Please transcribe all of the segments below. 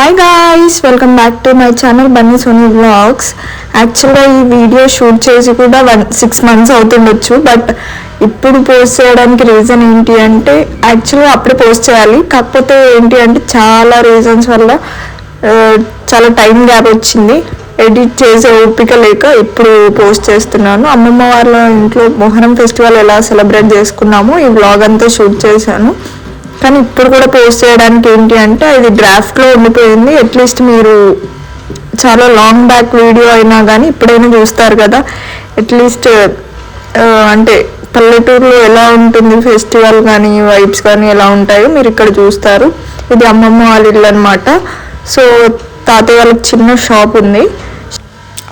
Hi guys welcome back to my channel Bunny Sony vlogs యాక్చువల్గా ఈ video shoot చేసి కూడా వన్ సిక్స్ మంత్స్ అవుతుండొచ్చు బట్ ఇప్పుడు పోస్ట్ చేయడానికి రీజన్ ఏంటి అంటే యాక్చువల్గా అప్పుడే పోస్ట్ చేయాలి. కాకపోతే ఏంటి అంటే చాలా రీజన్స్ వల్ల చాలా టైం గ్యాప్ వచ్చింది. ఎడిట్ చేసే ఓపిక లేక ఇప్పుడు పోస్ట్ చేస్తున్నాను. అమ్మమ్మ వాళ్ళ ఇంట్లో మొహరం ఫెస్టివల్ ఎలా సెలబ్రేట్ చేసుకున్నాము ఈ వ్లాగ్ అంతా షూట్ చేశాను. కానీ ఇప్పుడు కూడా పోస్ట్ చేయడానికి ఏంటి అంటే అది డ్రాఫ్ట్లో ఉండిపోయింది. అట్లీస్ట్ మీరు చాలా లాంగ్ బ్యాక్ వీడియో అయినా కానీ ఇప్పుడైనా చూస్తారు కదా. అట్లీస్ట్ అంటే పల్లెటూరులో ఎలా ఉంటుంది? ఫెస్టివల్ కానీ వైబ్స్ కానీ ఎలా ఉంటాయో మీరు ఇక్కడ చూస్తారు. ఇది అమ్మమ్మ వాళ్ళ ఇల్లు అనమాట సో తాతయ్య వాళ్ళకి చిన్న షాప్ ఉంది.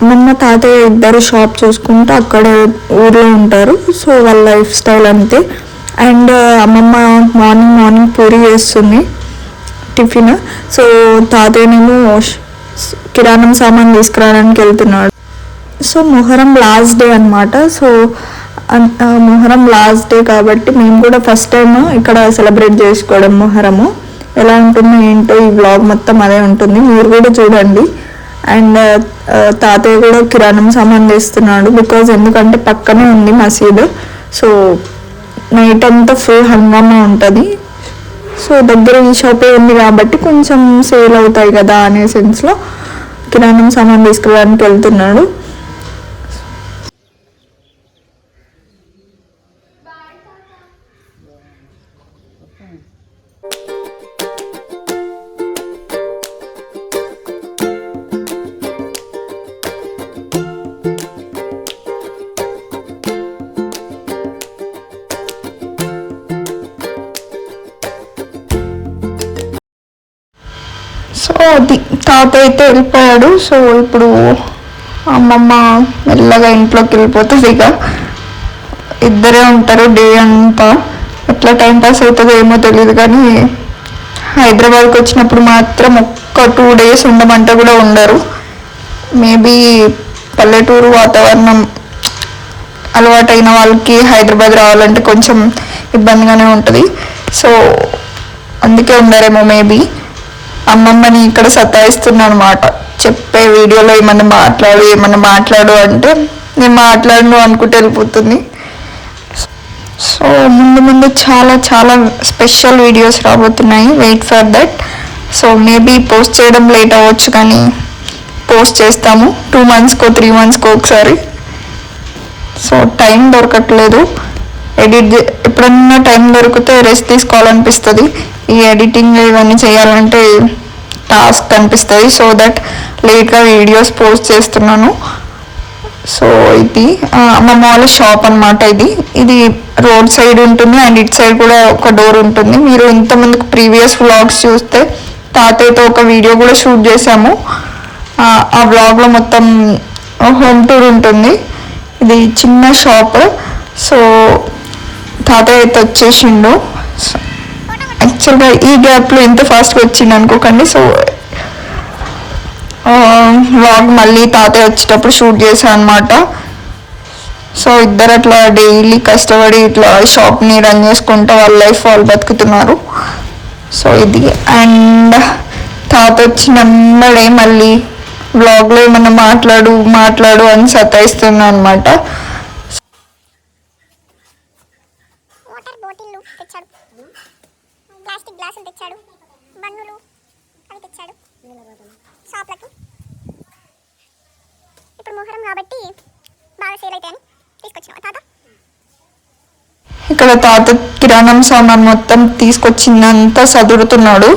అమ్మమ్మ తాతయ్య ఇద్దరు షాప్ చూసుకుంటూ అక్కడ ఊర్లో ఉంటారు. సో వాళ్ళ లైఫ్ స్టైల్ అంతే. అండ్ అమ్మమ్మ మార్నింగ్ మార్నింగ్ పూరి చేస్తుంది టిఫిన్. సో తాతయ్యనేమో కిరాణం సామాన్ తీసుకురావడానికి వెళ్తున్నాడు. సో మొహరం లాస్ట్ డే అనమాట సో మొహరం లాస్ట్ డే కాబట్టి మేము కూడా ఫస్ట్ టైం ఇక్కడ సెలబ్రేట్ చేసుకోవడం మొహరము. ఎలా ఉంటుందో ఏంటో ఈ బ్లాగ్ మొత్తం అదే ఉంటుంది. మీరు కూడా చూడండి. అండ్ తాతయ్య కూడా కిరాణం సామాన్ తెస్తున్నాడు. బికాజ్ ఎందుకంటే పక్కనే ఉంది మసీదు. సో నైట్ అంతా ఫుల్ హంగామా ఉంటుంది. సో దగ్గర ఈ షాపే ఉంది కాబట్టి కొంచెం సేల్ అవుతాయి కదా అనే సెన్స్లో కిరాణం సామాన్ తీసుకురావడానికి వెళ్తున్నాడు. తాత అయితే వెళ్ళిపోయాడు. సో ఇప్పుడు అమ్మమ్మ మెల్లగా ఇంట్లోకి వెళ్ళిపోతుంది ఇక. ఇద్దరే ఉంటారు డే అంతా. ఎట్లా టైం పాస్ అవుతుందో ఏమో తెలియదు కానీ హైదరాబాద్కి వచ్చినప్పుడు మాత్రం ఒక్క టూ డేస్ ఉండమంటే కూడా ఉండరు. మేబీ పల్లెటూరు వాతావరణం అలవాటైన వాళ్ళకి హైదరాబాద్ రావాలంటే కొంచెం ఇబ్బందిగానే ఉంటుంది. సో అందుకే ఉండరేమో మేబీ. అమ్మమ్మని ఇక్కడ సతాయిస్తున్నా అనమాట చెప్పే వీడియోలో ఏమన్నా మాట్లాడు ఏమన్నా మాట్లాడు అంటే నేను మాట్లాడను అనుకుంటే వెళ్ళిపోతుంది. సో ముందు ముందు చాలా చాలా స్పెషల్ వీడియోస్ రాబోతున్నాయి. Wait for that so maybe post చేయడం లేట్ అవ్వచ్చు కానీ పోస్ట్ చేస్తాము. టూ మంత్స్కో త్రీ మంత్స్కో ఒకసారి. సో టైం దొరకట్లేదు. ఎడిట్ ఎప్పుడన్నా టైం దొరికితే రెస్ట్ తీసుకోవాలనిపిస్తుంది. ఈ ఎడిటింగ్ ఇవన్నీ చేయాలంటే టాస్క్ అనిపిస్తుంది సో దట్ లేట్గా వీడియోస్ పోస్ట్ చేస్తున్నాను. సో ఇది మా మాల్ షాప్ అన్నమాట ఇది. ఇది రోడ్ సైడ్ ఉంటుంది అండ్ ఇట్ సైడ్ కూడా ఒక డోర్ ఉంటుంది. మీరు ఇంతమందికి ప్రీవియస్ వ్లాగ్స్ చూస్తే తాతయ్యతో ఒక వీడియో కూడా షూట్ చేశాము. ఆ వ్లాగ్లో మొత్తం హోమ్ టూర్ ఉంటుంది. ఇది చిన్న షాప్. సో తాతయ్య అయితే వచ్చేసిండు. యాక్చువల్గా ఈ గ్యాప్లో ఎంత ఫాస్ట్గా వచ్చిండు అనుకోకండి. సో వ్లాగ్ మళ్ళీ తాతయ్య వచ్చేటప్పుడు షూట్ చేశాను అనమాట సో ఇద్దరు అట్లా డైలీ కష్టపడి ఇట్లా షాప్ని రన్ చేసుకుంటూ వాళ్ళ లైఫ్ వాళ్ళు బతుకుతున్నారు. సో ఇది అండ్ తాత వచ్చినమ్మడే మళ్ళీ బ్లాగ్లో ఏమన్నా మాట్లాడు మాట్లాడు అని సతాయిస్తున్నా అనమాట ప్లాస్టిక్ తెచ్చాడు బన్నులు అవి తెచ్చాడు షాప్లకి. ఇప్పుడు మొహరం కాబట్టి బాగా సేల్ అవుతాయని తీసుకొచ్చిన. తాత? ఇక్కడ తాత కిరాణం సామాన్ మొత్తం తీసుకొచ్చిందంతా సదురుతున్నాడు.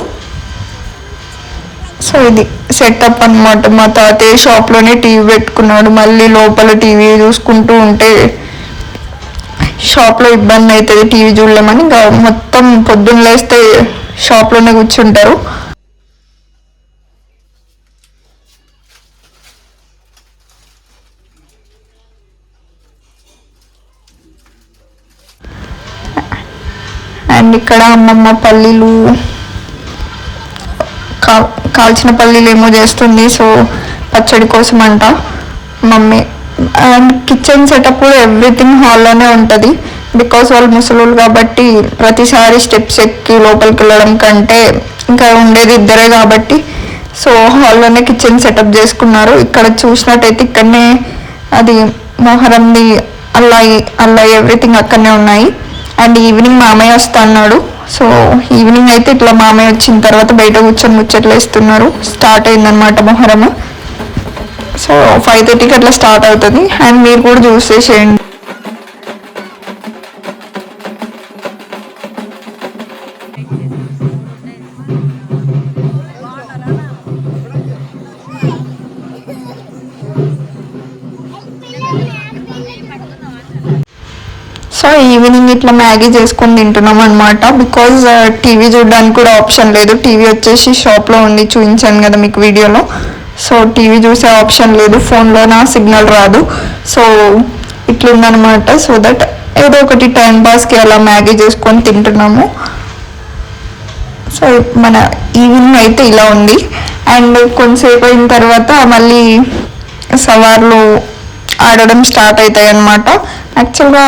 సో ఇది సెటప్ అనమాట మా తాతయ్య షాప్లోనే టీవీ పెట్టుకున్నాడు. మళ్ళీ లోపల టీవీ చూసుకుంటూ ఉంటే షాప్లో ఇబ్బంది అవుతుంది టీవీ చూడలేమని ఇంకా మొత్తం పొద్దున్న లేస్తే షాప్లోనే కూర్చుంటారు. అండ్ ఇక్కడ అమ్మమ్మ పల్లీలు కా- కాల్చిన పల్లీలు ఏమో చేస్తుంది సో పచ్చడి కోసం అంట మమ్మీ అండ్ కిచెన్ సెటప్ కూడా ఎవ్రీథింగ్ హాల్లోనే ఉంటుంది. బికాస్ వాళ్ళు ముసలులు కాబట్టి ప్రతిసారి స్టెప్స్ ఎక్కి లోపలికి వెళ్ళడం కంటే ఇంకా ఉండేది ఇద్దరే కాబట్టి. సో హాల్లోనే కిచెన్ సెటప్ చేసుకున్నారు. ఇక్కడ చూసినట్టయితే ఇక్కడనే అది మొహరంది అల్లాయి అల్లాయి ఎవ్రీథింగ్ అక్కడనే ఉన్నాయి. అండ్ ఈవినింగ్ మామయ్య వస్తా అన్నాడు. సో ఈవినింగ్ అయితే ఇట్లా మామయ్య వచ్చిన తర్వాత బయట కూర్చొని ముచ్చట్లు వేస్తున్నారు. స్టార్ట్ అయిందనమాట మొహరము. సో ఫైవ్ థర్టీకి అట్లా స్టార్ట్ అవుతుంది. అండ్ మీరు కూడా చూసేసేయండి సో ఈవినింగ్ ఇట్లా మ్యాగీ చేసుకొని తింటున్నాం అనమాట బికాజ్ uh, టీవీ చూడడానికి కూడా ఆప్షన్ లేదు. టీవీ వచ్చేసి షాప్లో ఉంది చూపించాను కదా మీకు వీడియోలో. సో టీవీ చూసే ఆప్షన్ లేదు ఫోన్లో నా సిగ్నల్ రాదు. సో ఇట్లుందనమాట సో దట్ ఏదో ఒకటి టైం పాస్కి అలా మ్యాగీ చేసుకొని తింటున్నాము. సో మన ఈవినింగ్ అయితే ఇలా ఉంది. అండ్ కొంతసేపు అయిన తర్వాత మళ్ళీ సవార్లు ఆడడం స్టార్ట్ అవుతాయి అన్నమాట యాక్చువల్గా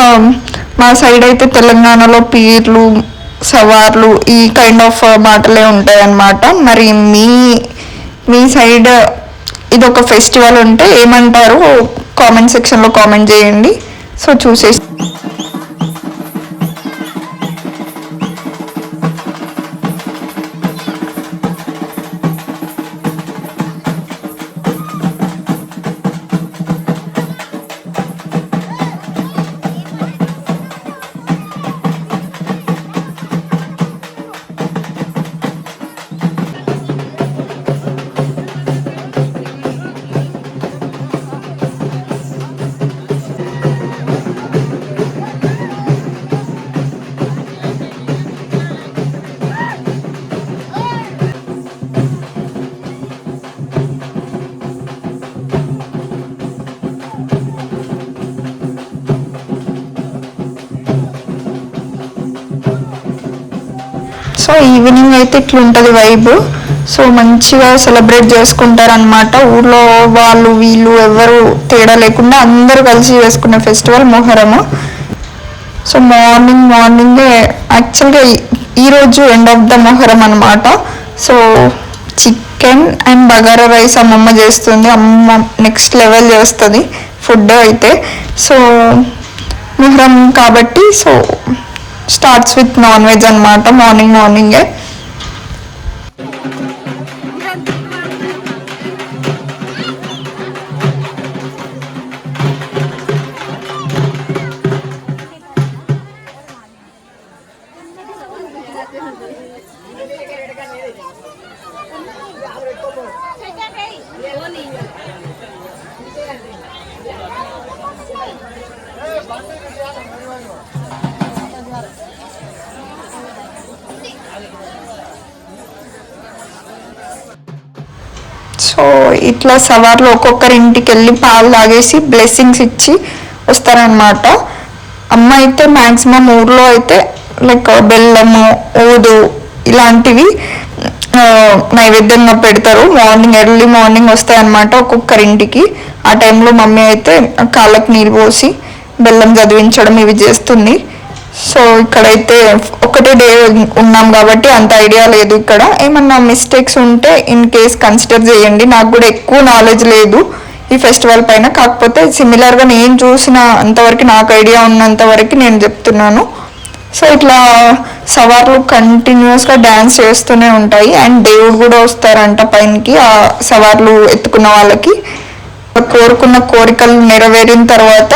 మా సైడ్ అయితే తెలంగాణలో పీర్లు సవార్లు ఈ కైండ్ ఆఫ్ మాటలే ఉంటాయి అన్నమాట మరి మీ మీ సైడ్ ఇది ఒక ఫెస్టివల్ ఉంటే ఏమంటారు కామెంట్ సెక్షన్లో కామెంట్ చేయండి. సో చూసేసి ఈవినింగ్ అయితే ఇట్లుంటుంది వైబ్ సో మంచిగా సెలబ్రేట్ చేసుకుంటారనమాట ఊర్లో వాళ్ళు వీళ్ళు ఎవరు తేడా లేకుండా అందరూ కలిసి చేసుకునే ఫెస్టివల్ మొహరము. సో మార్నింగ్ మార్నింగే యాక్చువల్గా ఈరోజు ఎండ్ ఆఫ్ ద మొహరం అనమాట so chicken and bagara rice అమ్మమ్మ చేస్తుంది. అమ్మ నెక్స్ట్ లెవెల్ చేస్తుంది ఫుడ్ అయితే. సో మొహరం కాబట్టి so starts with non veg అనమాట మార్నింగ్ మార్నింగే సో ఇట్లా సవార్లు ఒక్కొక్కరి ఇంటికి వెళ్ళి పాలు తాగేసి బ్లెస్సింగ్స్ ఇచ్చి వస్తారనమాట అమ్మ అయితే మ్యాక్సిమం ఊర్లో అయితే లైక్ బెల్లము ఊదు ఇలాంటివి నైవేద్యంగా పెడతారు. మార్నింగ్ ఎర్లీ మార్నింగ్ వస్తాయన్నమాట ఒక్కొక్కరి ఇంటికి. ఆ టైంలో మమ్మీ అయితే కాళ్ళకి నీళ్ళు పోసి బెల్లం చదివించడం ఇవి చేస్తుంది. సో ఇక్కడైతే ఒకటే డే ఉన్నాం కాబట్టి అంత ఐడియా లేదు ఇక్కడ. ఏమన్నా మిస్టేక్స్ ఉంటే ఇన్ కేస్ కన్సిడర్ చేయండి. నాకు కూడా ఎక్కువ నాలెడ్జ్ లేదు ఈ ఫెస్టివల్ పైన. కాకపోతే సిమిలర్గా నేను చూసిన అంతవరకు నాకు ఐడియా ఉన్నంత వరకు నేను చెప్తున్నాను. సో ఇట్లా సవార్లు కంటిన్యూస్గా డ్యాన్స్ చేస్తూనే ఉంటాయి. అండ్ దేవుడు కూడా వస్తారంట పైనకి ఆ సవార్లు ఎత్తుకున్న వాళ్ళకి. కోరుకున్న కోరికలు నెరవేరిన తర్వాత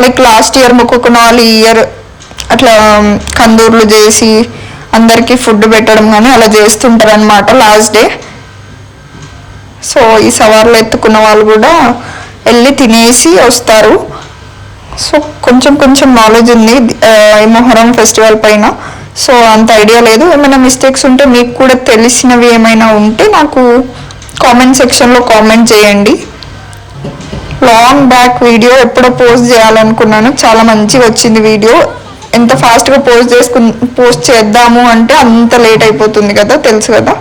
లైక్ లాస్ట్ ఇయర్ మొక్కుకున్న వాళ్ళు ఈ ఇయర్ అట్లా కందూర్లు చేసి అందరికీ ఫుడ్ పెట్టడం కానీ అలా చేస్తుంటారు అనమాట లాస్ట్ డే. సో ఈ సవార్లు ఎత్తుకున్న వాళ్ళు కూడా వెళ్ళి తినేసి వస్తారు. సో కొంచెం కొంచెం నాలెడ్జ్ ఉంది ఈ మొహరం ఫెస్టివల్ పైన. సో అంత ఐడియా లేదు. ఏమైనా మిస్టేక్స్ ఉంటే మీకు కూడా తెలిసినవి ఏమైనా ఉంటే నాకు కామెంట్ సెక్షన్లో కామెంట్ చేయండి. లాంగ్ బ్యాక్ వీడియో ఎప్పుడో పోస్ట్ చేయాలనుకున్నాను. చాలా మంచిగా వచ్చింది వీడియో ఎంత ఫాస్ట్గా పోస్ట్ చేసుకు పోస్ట్ చేద్దాము అంటే అంత లేట్ అయిపోతుంది కదా తెలుసు కదా?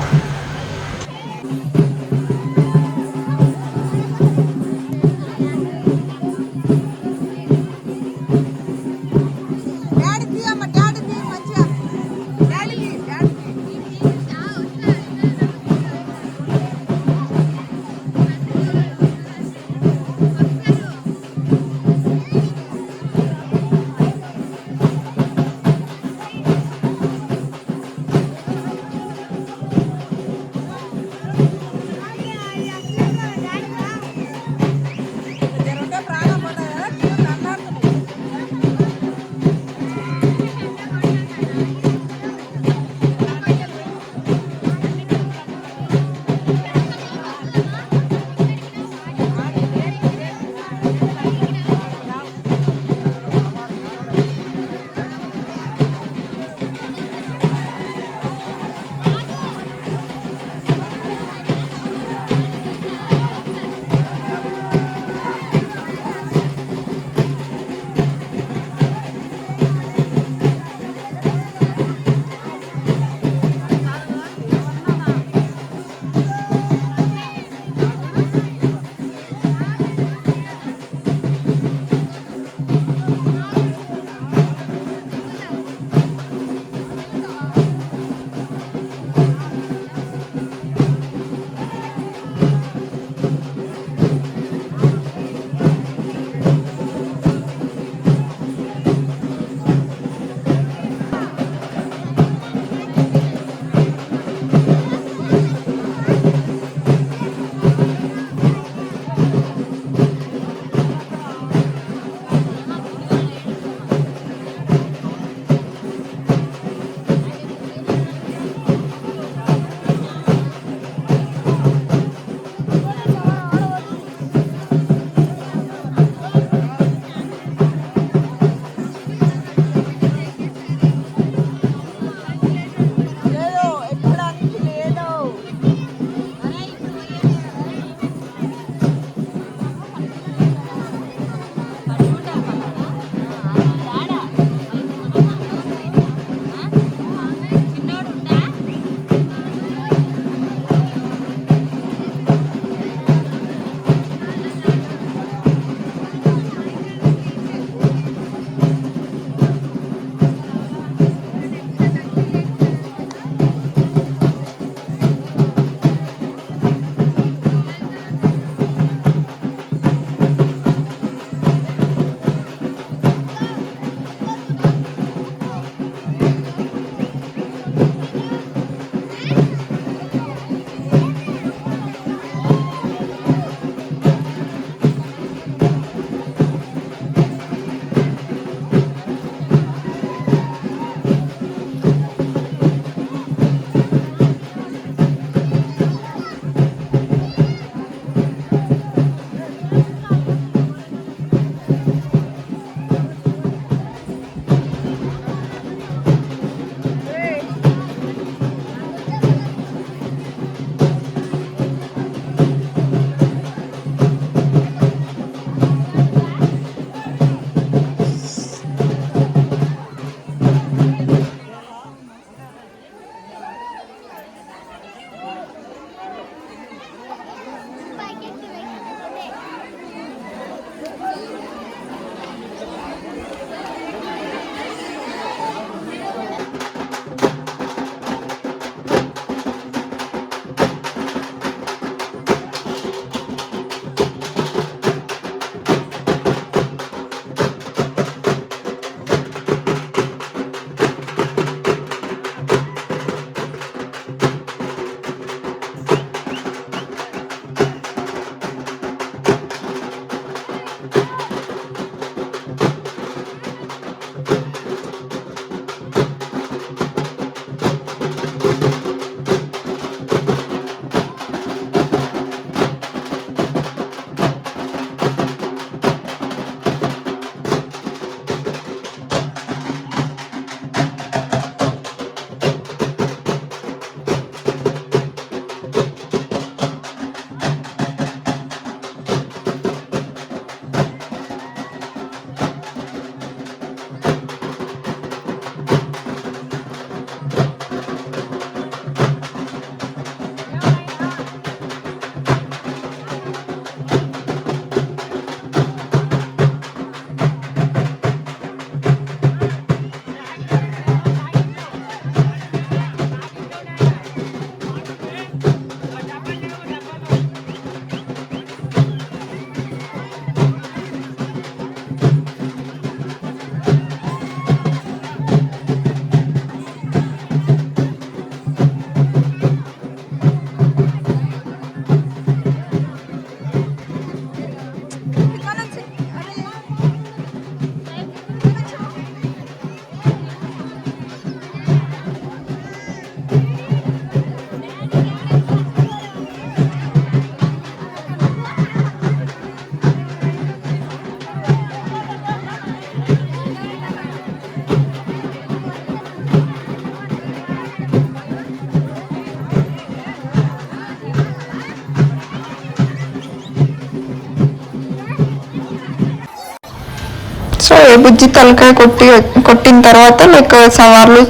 బుజ్జి తలకాయ కొట్టి కొట్టిన తర్వాత లైక్ సవార్లు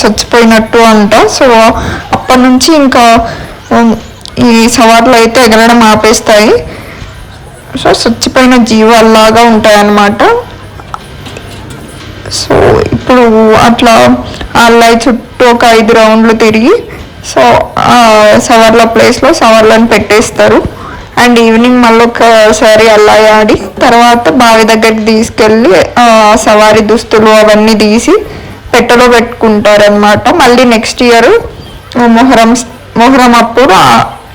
చచ్చిపోయినట్టు అంట. సో అప్పటి నుంచి ఇంకా ఈ సవార్లు అయితే ఎగరడం ఆపేస్తాయి. సో చచ్చిపోయిన జీవాల్లాగా ఉంటాయన్నమాట. సో ఇప్పుడు అట్లా అల్లాయి చుట్టూ ఒక ఐదు రౌండ్లు తిరిగి సో ఆ సవర్ల ప్లేస్లో సవర్లను పెట్టేస్తారు. అండ్ ఈవినింగ్ మళ్ళీ ఒకసారి అల్లాయి ఆడి తర్వాత బావి దగ్గరికి తీసుకెళ్ళి ఆ సవారి దుస్తులు అవన్నీ తీసి పెట్టెలో పెట్టుకుంటారనమాట మళ్ళీ నెక్స్ట్ ఇయర్ మొహరం మొహరం అప్పుడు ఆ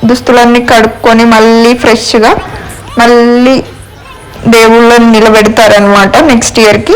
దుస్తులన్నీ కడుక్కొని మళ్ళీ ఫ్రెష్గా మళ్ళీ దేవుళ్ళని నిలబెడతారనమాట నెక్స్ట్ ఇయర్కి.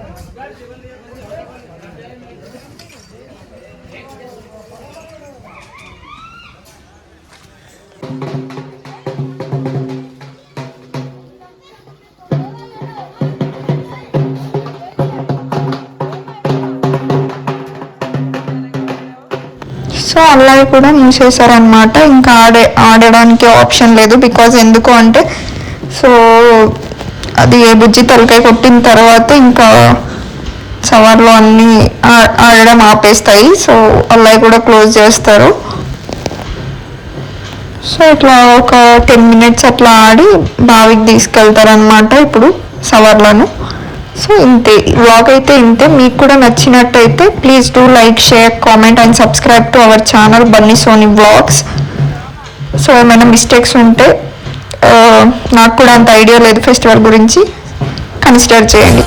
కూడా మూసేశారనమాట ఇంకా ఆడే ఆడడానికి ఆప్షన్ లేదు బికాజ్ ఎందుకు అంటే సో అది ఏ బుజ్జి తలకాయ కొట్టిన తర్వాత ఇంకా సవర్లో అన్నీ ఆ- ఆడడం ఆపేస్తాయి. సో అలా కూడా క్లోజ్ చేస్తారు. సో ఇట్లా ఒక టెన్ మినిట్స్ అట్లా ఆడి బావికి తీసుకెళ్తారనమాట ఇప్పుడు సవర్లను. సో ఇంతే వ్లాగ్ అయితే ఇంతే. మీకు కూడా నచ్చినట్టయితే please do like share comment and subscribe to our channel Bunny Sony vlogs so ఏమైనా మిస్టేక్స్ ఉంటే uh, నాకు కూడా అంత ఐడియా లేదు ఫెస్టివల్ గురించి. కన్సిడర్ చేయండి.